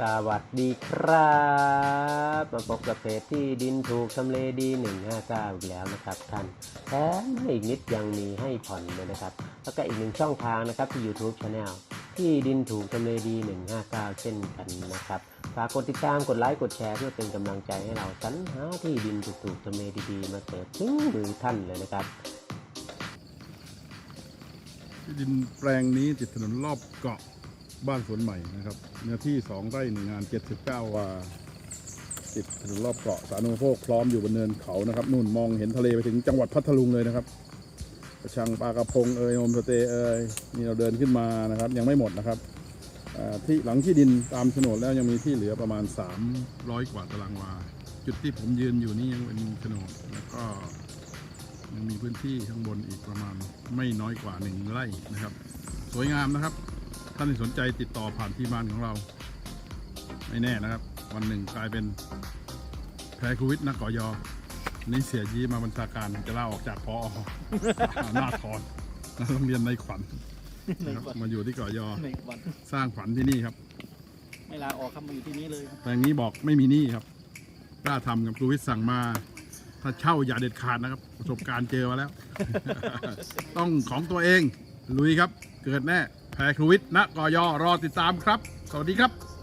สวัสดีครับมาพบกับเพจที่ดินถูกทำเลดี 159 อีกแล้วนะครับท่านแถมอีกนิดยังมีให้ผ่อนเลยนะครับ แล้วก็อีกหนึ่งช่องทางนะครับที่ YouTube Channel ที่ดินถูกทำเลดี 159 เช่นกันนะครับฝากกดติดตามกดไลค์กดแชร์เพื่อเป็นกำลังใจให้เราสรรหาที่ดินถูกๆทำเลดีๆ มาเสิร์ฟถึงมือท่านเลยนะครับที่ดินแปลงนี้ติดถนนรอบเกาะ บ้านสวนใหม่นะครับ เนื้อที่ 2 ไร่หนึ่งงาน 79 วา ติดถนนรอบเกาะสาธารณูปโภคพร้อมอยู่บนเนินเขานะครับนู่นมองเห็นทะเลไปถึงจังหวัดพัทลุงเลยนะครับกระชังปลากระพงเอ่ยโฮมสเตยเอ่ยนี่เราเดินขึ้นมานะครับ ยังไม่หมดนะครับที่หลังที่ดินตามโฉนดแล้วยังมีที่เหลือประมาณ 300 กว่าตารางวา จุดที่ผมยืนอยู่นี่ยังเป็นโฉนดแล้วก็ยังมีพื้นที่ข้างบนอีกประมาณไม่น้อยกว่าหนึ่งไร่นะครับ สวยงามนะครับ ท่านที่สนใจติดต่อผ่านที่บ้านของเรา ไม่แน่นะครับ วันหนึ่งกลายเป็นแพรครูวิทย์นักก่อยอนี่เสียยีมาบัญชาการจะลาออกจากพอหน้าทอนโรงเรียนในขวัญในนะครับวันมาอยู่ที่ก่อยอในวันสร้างฝันที่นี่ครับ ไม่ลาออกครับมาอยู่ที่นี้เลยครับแปลงนี้บอกไม่มีหนี้ครับกล้าทำกับครูวิทย์สั่งมา ถ้าเช่าอย่าเด็ดขาดนะครับ ประสบการณ์เจอมาแล้ว ต้องของตัวเองลุยครับ เกิดแน่ แพรครูวิทย์ณกอยอรอติดตามครับ สวัสดีครับ